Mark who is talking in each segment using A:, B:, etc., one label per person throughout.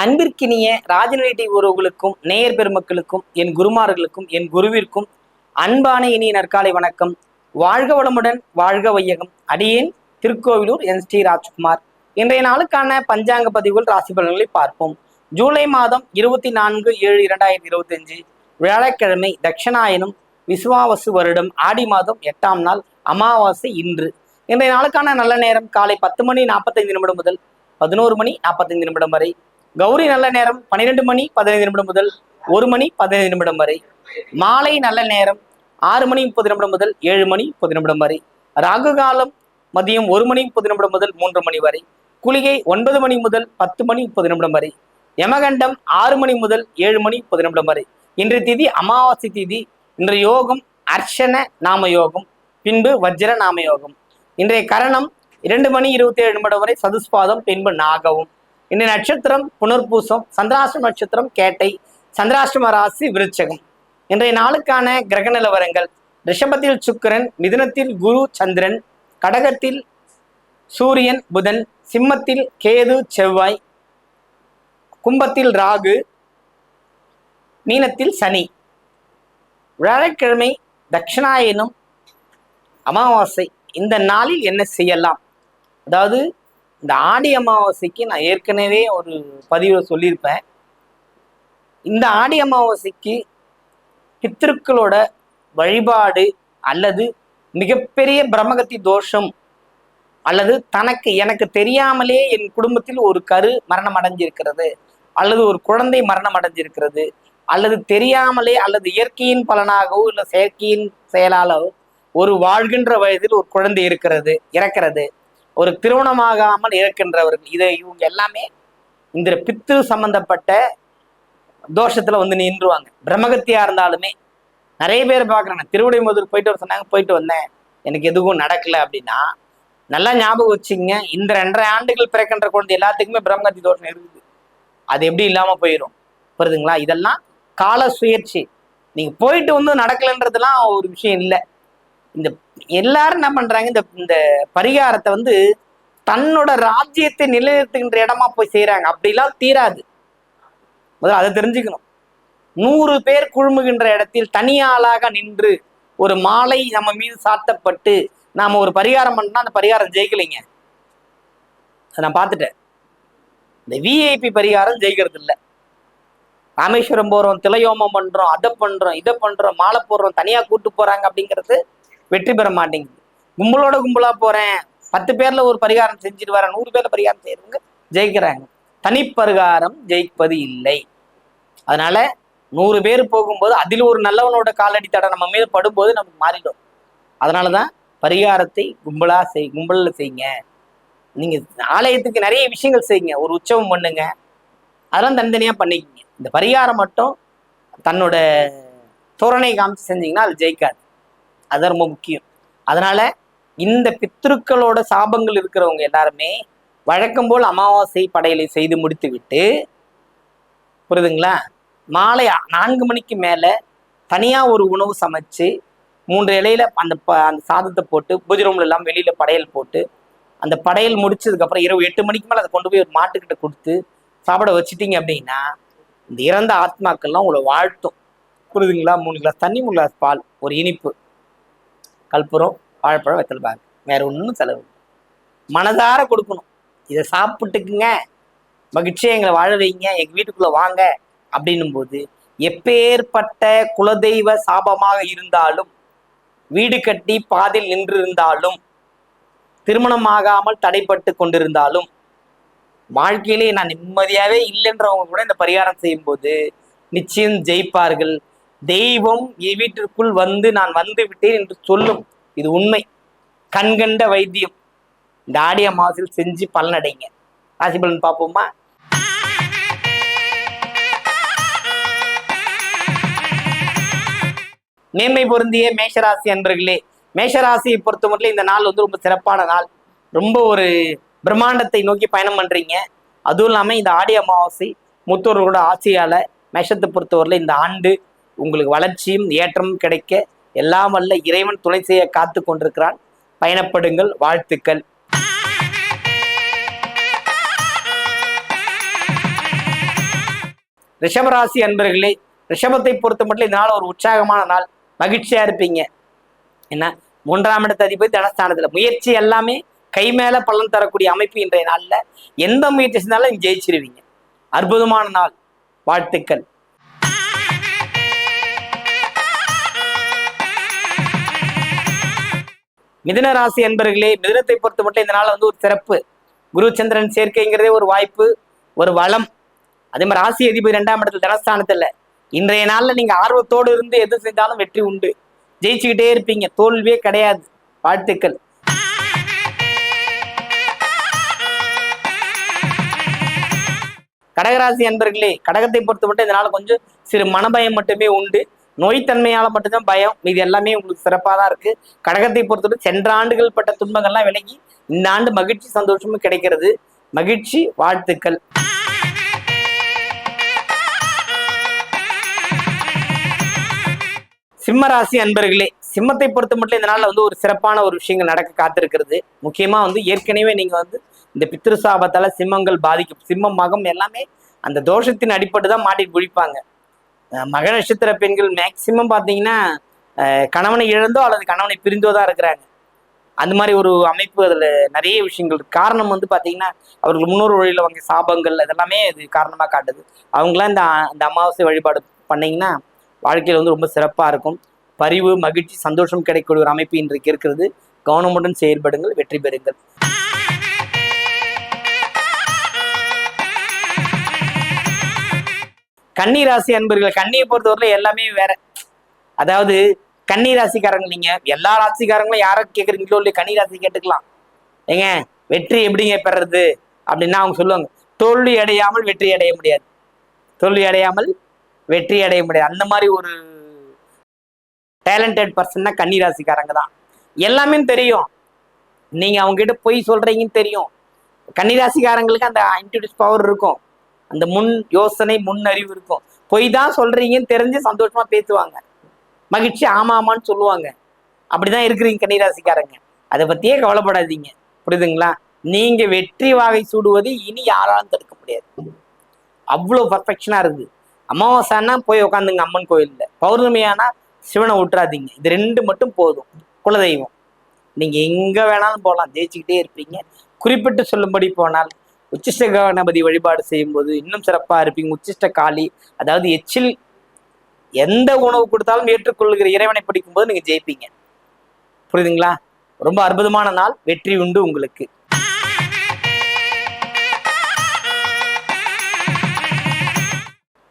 A: அன்பிற்கினிய ராஜநிலை உறவுகளுக்கும் நேயர் பெருமக்களுக்கும் என் குருமார்களுக்கும் என் குருவிற்கும் அன்பான இனிய நற்காலை வணக்கம். வாழ்க வளமுடன் வாழ்க வையகம். அடியேன் திருக்கோவிலூர் என் ஸ்ரீ ராஜ்குமார். இன்றைய நாளுக்கான பஞ்சாங்க பதிவுகள் ராசி பலன்களை பார்ப்போம். ஜூலை மாதம் இருபத்தி நான்கு ஏழு இரண்டாயிரத்தி இருபத்தி அஞ்சு வியாழக்கிழமை தட்சிணாயனம் விசுவாவசு வருடம் ஆடி மாதம் எட்டாம் நாள் அமாவாசை இன்று. இன்றைய நாளுக்கான நல்ல நேரம் காலை பத்து மணி நாற்பத்தைந்து நிமிடம் முதல் பதினோரு மணி நாற்பத்தைந்து நிமிடம் வரை. கௌரி நல்ல நேரம் பன்னிரெண்டு மணி பதினைந்து நிமிடம் முதல் ஒரு மணி பதினைந்து நிமிடம் வரை. மாலை நல்ல நேரம் ஆறு மணி முப்பது நிமிடம் முதல் ஏழு மணி முப்பது நிமிடம் வரை. ராகு காலம் மதியம் ஒரு மணி முப்பது நிமிடம் முதல் மூன்று மணி வரை. குளிகை ஒன்பது மணி முதல் பத்து மணி முப்பது நிமிடம் வரை. யமகண்டம் ஆறு மணி முதல் ஏழு மணி முப்பது நிமிடம் வரை. இன்றைய திதி அமாவாசை திதி. இன்றைய யோகம் அர்ச்சன நாம யோகம் பின்பு வஜ்ர நாம யோகம். இன்றைய கரணம் இரண்டு மணி இருபத்தி ஏழு நிமிடம் வரை சதுஸ்பாதம் பின்பு நாகவும். இன்றைய நட்சத்திரம் புனர்பூசம் சந்திராஷ்டம நட்சத்திரம் கேட்டை சந்திராஷ்டம ராசி விருச்சகம். இன்றைய நாளுக்கான கிரக நிலவரங்கள். ரிஷபத்தில் சுக்கிரன் மிதுனத்தில் குரு சந்திரன் கடகத்தில் சூரியன் புதன் சிம்மத்தில் கேது செவ்வாய் கும்பத்தில் ராகு மீனத்தில் சனி. வியாழக்கிழமை தட்சிணாயனம் அமாவாசை. இந்த நாளில் என்ன செய்யலாம்? அதாவது இந்த ஆடி அமாவாசைக்கு நான் ஏற்கனவே ஒரு பதிவு சொல்லியிருப்பேன். இந்த ஆடி அமாவாசைக்கு பித்திருக்களோட வழிபாடு அல்லது மிகப்பெரிய பிரம்மகத்தி தோஷம் அல்லது தனக்கு எனக்கு தெரியாமலே என் குடும்பத்தில் ஒரு கரு மரணம் அடைஞ்சிருக்கிறது அல்லது ஒரு குழந்தை மரணம் அடைஞ்சிருக்கிறது அல்லது தெரியாமலே அல்லது இயற்கையின் பலனாகவோ இல்லை செயற்கையின் செயலாலோ ஒரு வாழ்கின்ற வயதில் ஒரு குழந்தை இருக்கிறது இறக்கிறது. ஒரு திருமணமாகாமல் இறக்கின்றவர்கள் இதை இவங்க எல்லாமே இந்த பித்து சம்பந்தப்பட்ட தோஷத்துல வந்து நின்றுவாங்க. பிரம்மகத்தியா இருந்தாலுமே நிறைய பேர் பார்க்குறாங்க. திருவிடை முதல் போயிட்டு வர சொன்னாங்க போயிட்டு வந்தேன். எனக்கு எதுவும் நடக்கல அப்படின்னா நல்லா ஞாபகம் வச்சுங்க இந்த ரெண்டரை ஆண்டுகள் பிறக்கின்ற குழந்தை எல்லாத்துக்குமே பிரம்மகத்தி தோஷம் இருக்குது. அது எப்படி இல்லாம போயிடும் புரியுதுங்களா? இதெல்லாம் கால சுயற்சி நீங்க போயிட்டு வந்து நடக்கலைன்றதுலாம் ஒரு விஷயம் இல்லை. இந்த எல்லாரும் என்ன பண்றாங்க? இந்த இந்த பரிகாரத்தை வந்து தன்னோட ராஜ்யத்தை நிலைநிறுத்துகின்ற இடமா போய் செய்யறாங்க அப்படிலாம் தீராது. முதல்ல அதை தெரிஞ்சுக்கணும். நூறு பேர் குழுமுகின்ற இடத்தில் தனியாளாக நின்று ஒரு மாலை நம்ம மீது சாத்தப்பட்டு நாம ஒரு பரிகாரம் பண்ணா அந்த பரிகாரம் ஜெயிக்கலைங்க. அதை நான் பார்த்துட்டேன். இந்த விஐபி பரிகாரம் ஜெயிக்கிறது இல்லை ராமேஸ்வரம் போறோம் திலையோமம் பண்றோம் அதை பண்றோம் இதை பண்றோம் மாலை போடுறோம் தனியா கூட்டு போறாங்க அப்படிங்கிறது வெற்றி பெற மாட்டேங்குது. கும்பலோட கும்பலா போறேன். பத்து பேர்ல ஒரு பரிகாரம் செஞ்சுட்டு வரேன் நூறு பேர்ல பரிகாரம் செய்யறவங்க ஜெயிக்கிறாங்க. தனிப்பரிகாரம் ஜெயிப்பது இல்லை. அதனால நூறு பேர் போகும்போது அதில் ஒரு நல்லவனோட காலடி தடை நம்ம மீது படும்போது நமக்கு மாறிடும் அதனாலதான் பரிகாரத்தை கும்பலா செய் கும்பலில் செய்யுங்க. நீங்க ஆலயத்துக்கு நிறைய விஷயங்கள் செய்யுங்க. ஒரு உற்சவம் பண்ணுங்க. அதெல்லாம் தனித்தனியாக பண்ணிக்கங்க. இந்த பரிகாரம் மட்டும் தன்னோட தோரணை காமிச்சு செஞ்சீங்கன்னா அது ஜெயிக்காது. அது ரொம்ப முக்கியம். அதனால இந்த பித்ருக்களோட சாபங்கள் இருக்கிறவங்க எல்லாருமே வழக்கம் போல் அமாவாசை படையலை செய்து முடித்து விட்டு புரியுதுங்களா மாலை நான்கு மணிக்கு மேலே தனியாக ஒரு உணவு சமைச்சு மூன்று இலையில அந்த ப அந்த சாதத்தை போட்டு பூஜை ரூம்ல எல்லாம் வெளியில படையல் போட்டு அந்த படையல் முடிச்சதுக்கப்புறம் இரவு எட்டு மணிக்கு மேலே அதை கொண்டு போய் ஒரு மாட்டுக்கிட்ட கொடுத்து சாப்பிட வச்சுட்டீங்க அப்படின்னா இந்த இறந்த ஆத்மாக்கள்லாம் உங்களை வாழ்த்தும். புரியுதுங்களா மூணு கிளாஸ் தண்ணி மூணு கிளாஸ் பால் ஒரு இனிப்பு. கற்பூரம் வாழைப்பழம் வெத்தலை பாக்கு வேற ஒன்றும் செலவு மனதார கொடுக்கணும். இதை சாப்பிட்டுக்குங்க. மகிழ்ச்சியை எங்களை வாழ வைங்க. எங்க வீட்டுக்குள்ள வாங்க. அப்படின்னும் போது எப்பேற்பட்ட குலதெய்வ சாபமாக இருந்தாலும் வீடு கட்டி பாதில் நின்றிருந்தாலும் திருமணமாகாமல் தடைப்பட்டு கொண்டிருந்தாலும் வாழ்க்கையிலே நான் நிம்மதியாவே இல்லைன்றவங்க கூட இந்த பரிகாரம் செய்யும்போது நிச்சயம் ஜெயிப்பார்கள். தெய்வம் வீட்டிற்குள் வந்து நான் வந்து விட்டேன் என்று சொல்லும். இது உண்மை. கண்கண்ட வைத்தியம். இந்த ஆடிய மாசில் செஞ்சு பலனடைங்க. ராசி பலன் பார்ப்போமா? மேன்மை பொருந்திய மேஷராசி அன்பர்களே மேஷராசியை பொறுத்தமட்டில் இந்த நாள் வந்து ரொம்ப சிறப்பான நாள். ரொம்ப ஒரு பிரம்மாண்டத்தை நோக்கி பயணம் பண்றீங்க. அதுவும் இல்லாமல் இந்த ஆடி அமாவாசை முத்தோர்களோட ஆசையால மேஷத்தை பொறுத்தவரையில் இந்த ஆண்டு உங்களுக்கு வளர்ச்சியும் ஏற்றமும் கிடைக்க எல்லாம் வல்ல இறைவன் துணை செய்ய காத்து கொண்டிருக்கிறான். பயணப்படுங்கள் வாழ்த்துக்கள். ரிஷபராசி அன்பர்களே ரிஷபத்தை பொறுத்த மட்டும் இந்த நாள் ஒரு உற்சாகமான நாள். மகிழ்ச்சியா இருப்பீங்க. என்ன மூன்றாம் இடத்த அதிபதி தனஸ்தானத்தில். முயற்சி எல்லாமே கை மேல பலன் தரக்கூடிய அமைப்பு இன்றைய நாளில். எந்த முயற்சி செஞ்சாலும் ஜெயிச்சிருவீங்க. அற்புதமான நாள். வாழ்த்துக்கள். மிதன ராசி என்பர்களே மிதனத்தை பொறுத்த மட்டும் இதனால் வந்து ஒரு சிறப்பு. குரு சந்திரன் சேர்க்கைங்கிறதே ஒரு வாய்ப்பு ஒரு வளம். அதே மாதிரி ராசி அதிபதி ரெண்டாம் இடத்துல தனஸ்தானத்தில். இன்றைய நாளில் நீங்கள் ஆர்வத்தோடு இருந்து எது செஞ்சாலும் வெற்றி உண்டு. ஜெயிச்சுக்கிட்டே இருப்பீங்க. தோல்வியே கிடையாது. வாழ்த்துக்கள். கடகராசி அன்பர்களே கடகத்தை பொறுத்த மட்டும் கொஞ்சம் சிறு மனபயம் மட்டுமே உண்டு. நோய்த்தன்மையால மட்டும்தான் பயம். இது எல்லாமே உங்களுக்கு சிறப்பாக தான் இருக்கு. கடகத்தை பொறுத்தவரை சென்ற ஆண்டுகள் பட்ட துன்பங்கள்லாம் விலகி இந்த ஆண்டு மகிழ்ச்சி சந்தோஷமும் கிடைக்கிறது. மகிழ்ச்சி வாழ்த்துக்கள். சிம்ம ராசி அன்பர்களே சிம்மத்தை பொறுத்த மட்டும் இந்த நாளில் வந்து ஒரு சிறப்பான ஒரு விஷயங்கள் நடக்க காத்திருக்கிறது. முக்கியமா வந்து ஏற்கனவே நீங்க வந்து இந்த பித்ரு சாபத்தால சிம்மங்கள் பாதிக்கும் சிம்மம் மகம் எல்லாமே அந்த தோஷத்தின் அடிப்பட்டு தான் மாட்டிட்டு குழிப்பாங்க மக நட்சத்திர பெண்கள் மேக்சிமம் பார்த்தீங்கன்னா கணவனை இழந்தோ அல்லது கணவனை பிரிந்தோ தான் இருக்கிறாங்க. அந்த மாதிரி ஒரு அமைப்பு அதில் நிறைய விஷயங்கள் காரணம் வந்து பார்த்தீங்கன்னா அவர்கள் முன்னோர் வழியில் வாங்கிய சாபங்கள் இதெல்லாமே இது காரணமாக காட்டுது. அவங்களாம் இந்த இந்த அமாவாசை வழிபாடு பண்ணிங்கன்னா வாழ்க்கையில் வந்து ரொம்ப சிறப்பாக இருக்கும். பரிவு மகிழ்ச்சி சந்தோஷம் கிடைக்கக்கூடிய ஒரு அமைப்பு இன்றைக்கு இருக்கிறது. கவனமுடன் செயல்படுங்கள் வெற்றி பெறுங்கள். கன்னி ராசி அன்பர்கள் கன்னியை பொறுத்தவரை எல்லாமே வேற. அதாவது கன்னி ராசிக்காரங்க நீங்க எல்லா ராசிக்காரங்களும் யாரை கேட்குறீங்களோ இல்லையோ கன்னி ராசி கேட்டுக்கலாம். ஏங்க வெற்றி எப்படிங்க பெறது அப்படின்னா அவங்க சொல்லுவாங்க தோல்வி அடையாமல் வெற்றி அடைய முடியாது. தோல்வி அடையாமல் வெற்றி அடைய முடியாது. அந்த மாதிரி ஒரு டேலண்டட் பர்சன்னா கன்னி ராசிக்காரங்க தான். எல்லாமே தெரியும். நீங்க அவங்க கிட்ட பொய் சொல்றீங்கன்னு தெரியும். கன்னி ராசிக்காரங்களுக்கு அந்த இன்டியூட்டிவ் பவர் இருக்கும். அந்த முன் யோசனை முன் அறிவு இருக்கும். பொய் தான் சொல்றீங்கன்னு தெரிஞ்சு சந்தோஷமா பேசுவாங்க. மகிழ்ச்சி ஆமா ஆமான்னு சொல்லுவாங்க. அப்படிதான் இருக்கிறீங்க கன்னிராசிக்காரங்க. அதை பத்தியே கவலைப்படாதீங்க. புரியுதுங்களா? நீங்க வெற்றி வாகை சூடுவது இனி யாராலும் தடுக்க முடியாது. அவ்வளோ பர்ஃபெக்ஷனா இருக்குது. அமாவாசைன்னா போய் உட்காந்துங்க அம்மன் கோயில்ல. பௌர்ணமியானா சிவனை விட்டுறாதீங்க இது ரெண்டு மட்டும் போதும். குலதெய்வம். நீங்க எங்க வேணாலும் போகலாம் ஜெயிச்சுக்கிட்டே இருப்பீங்க. குறிப்பிட்டு சொல்லும்படி போனால் உச்சிஷ்ட கணபதி வழிபாடு செய்யும்போது இன்னும் சிறப்பா இருப்பீங்க. உச்சிஷ்ட காளி அதாவது எச்சில் எந்த உணவு கொடுத்தாலும் ஏற்றுக்கொள்கிற இறைவனை படிக்கும்போது நீங்க ஜெயிப்பீங்க. புரியுதுங்களா? ரொம்ப அற்புதமான நாள். வெற்றி உண்டு உங்களுக்கு.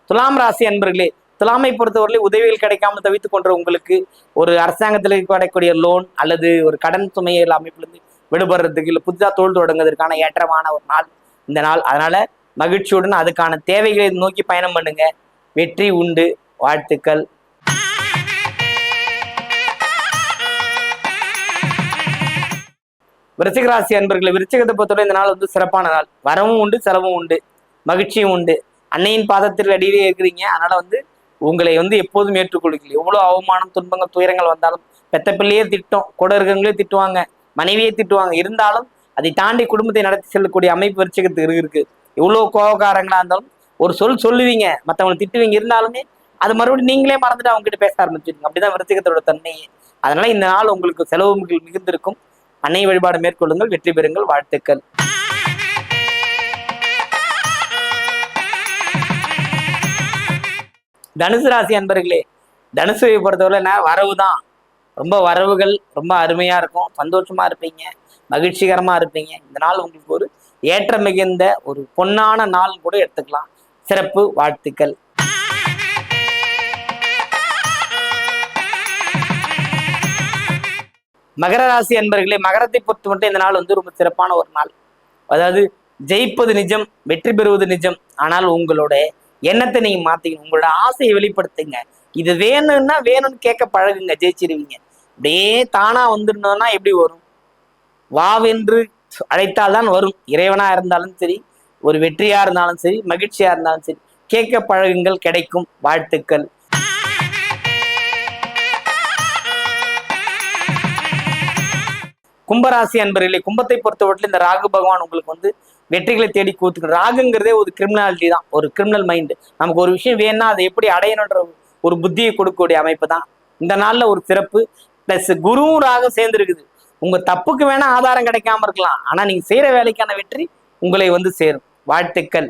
A: துலாம் ராசி அன்பர்களே துலாமை பொறுத்தவரை உதவிகள் கிடைக்காமல் தவித்துக் கொண்ட உங்களுக்கு ஒரு அரசாங்கத்தில் கிடைக்கக்கூடிய லோன் அல்லது ஒரு கடன் சுமையில் அமைப்பிலிருந்து விடுபடுறதுக்கு இல்லை புதுசாக தொழில் தொடங்குவதற்கான ஏற்றமான ஒரு நாள். இந்த நாள். அதனால மகிழ்ச்சியுடன் அதுக்கான தேவைகளை நோக்கி பயணம் பண்ணுங்க. வெற்றி உண்டு. வாழ்த்துக்கள். விருச்சிகராசி அன்பர்களை விருச்சிகத்தை பொறுத்தவரை இந்த நாள் வந்து சிறப்பான நாள். வரவும் உண்டு செலவும் உண்டு. மகிழ்ச்சியும் உண்டு. அன்னையின் பாதத்தில் அடியிலே இருக்கிறீங்க. அதனால வந்து உங்களை வந்து எப்போதும் ஏற்றுக்கொள்கிறீர்கள். எவ்வளோ அவமானம் துன்பங்கள் துயரங்கள் வந்தாலும் பெத்த பிள்ளையே திட்டம். கூட இருக்கிறவங்களே திட்டுவாங்க. மனைவியே திட்டுவாங்க. இருந்தாலும் அதை தாண்டி குடும்பத்தை நடத்தி செல்லக்கூடிய அமைப்பு விருச்சிகத்துக்கு இருக்கு. எவ்வளோ கோபக்காரங்களா இருந்தாலும் ஒரு சொல் சொல்லுவீங்க. மற்றவங்களை திட்டுவீங்க. இருந்தாலுமே அது மறுபடியும் நீங்களே மறந்துட்டு அவங்க கிட்ட பேச ஆரம்பிச்சிருங்க அப்படிதான் விருச்சிகத்தோட தன்மையே. அதனால இந்த நாள் உங்களுக்கு செலவு மிகுந்திருக்கும். அன்னை வழிபாடு மேற்கொள்ளுங்கள். வெற்றி பெறுங்கள். வாழ்த்துக்கள். தனுசு ராசி அன்பர்களே தனுசுவை பொறுத்தவரை என்ன? வரவு தான் ரொம்ப வரவுகள் ரொம்ப அருமையா இருக்கும். சந்தோஷமா இருப்பீங்க. மகிழ்ச்சிகரமாக இருப்பீங்க. இந்த நாள் உங்களுக்கு ஒரு ஏற்ற மிகுந்த ஒரு பொன்னான நாள் கூட எடுத்துக்கலாம். சிறப்பு வாழ்த்துக்கள். மகர ராசி அன்பர்களே மகரத்தை பொறுத்து மட்டும் இந்த நாள் வந்து ரொம்ப சிறப்பான ஒரு நாள். அதாவது ஜெயிப்பது நிஜம் வெற்றி பெறுவது நிஜம். ஆனால் உங்களோட எண்ணத்தை நீங்க மாத்திக்கணும். உங்களோட ஆசையை வெளிப்படுத்துங்க. இது வேணும்னா வேணும்னு கேட்க பழகுங்க ஜெயிச்சிருவீங்க. அப்படியே தானா வந்துடணும்னா எப்படி வரும்? வாவென்று அழைத்தால்தான் வரும். இறைவனா இருந்தாலும் சரி ஒரு வெற்றியா இருந்தாலும் சரி மகிழ்ச்சியா இருந்தாலும் சரி கேட்க பழகுங்கள் கிடைக்கும் வாழ்த்துக்கள். கும்பராசி அன்பர்களே கும்பத்தை பொறுத்தவரையில் இந்த ராகு பகவான் உங்களுக்கு வந்து வெற்றிகளை தேடி கூத்துக்கணும் ராகுங்கிறதே ஒரு கிரிமினாலிட்டி தான் ஒரு கிரிமினல் மைண்டு நமக்கு ஒரு விஷயம் வேணும்னா அதை எப்படி அடையணுன்ற ஒரு புத்தியை கொடுக்கக்கூடிய அமைப்பு தான். இந்த நாளில் ஒரு சிறப்பு ப்ளஸ் குருவும் ராகம் சேர்ந்துருக்குது. உங்க தப்புக்கு வேணா ஆதாரம் கிடைக்காம இருக்கலாம். ஆனா நீங்க செய்யற வேலைக்கான வெற்றி உங்களை வந்து சேரும். வாழ்த்துக்கள்.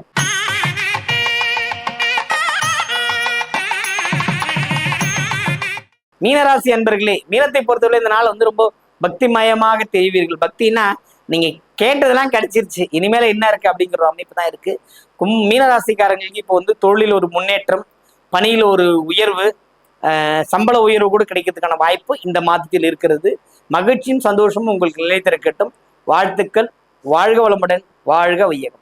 A: மீனராசி அன்பர்களே மீனத்தை பொறுத்தவரை இந்த நாள் வந்து ரொம்ப பக்திமயமாக தெரிவீர்கள். பக்தின்னா நீங்க கேட்டதெல்லாம் கிடைச்சிருச்சு. இனிமேல என்ன இருக்கு அப்படிங்கிற ஒரு அமைப்பு தான் இருக்கு. கும் மீனராசிக்காரங்களுக்கு இப்போ வந்து தொழிலில் ஒரு முன்னேற்றம் பணியில் ஒரு உயர்வு சம்பள உயர்வு கூட கிடைக்கிறதுக்கான வாய்ப்பு இந்த மாதத்தில் இருக்கிறது. மகிழ்ச்சியும் சந்தோஷமும் உங்களுக்கு நிலைத்திருக்கட்டும். வாழ்த்துக்கள். வாழ்க வளமுடன். வாழ்க வையகம்.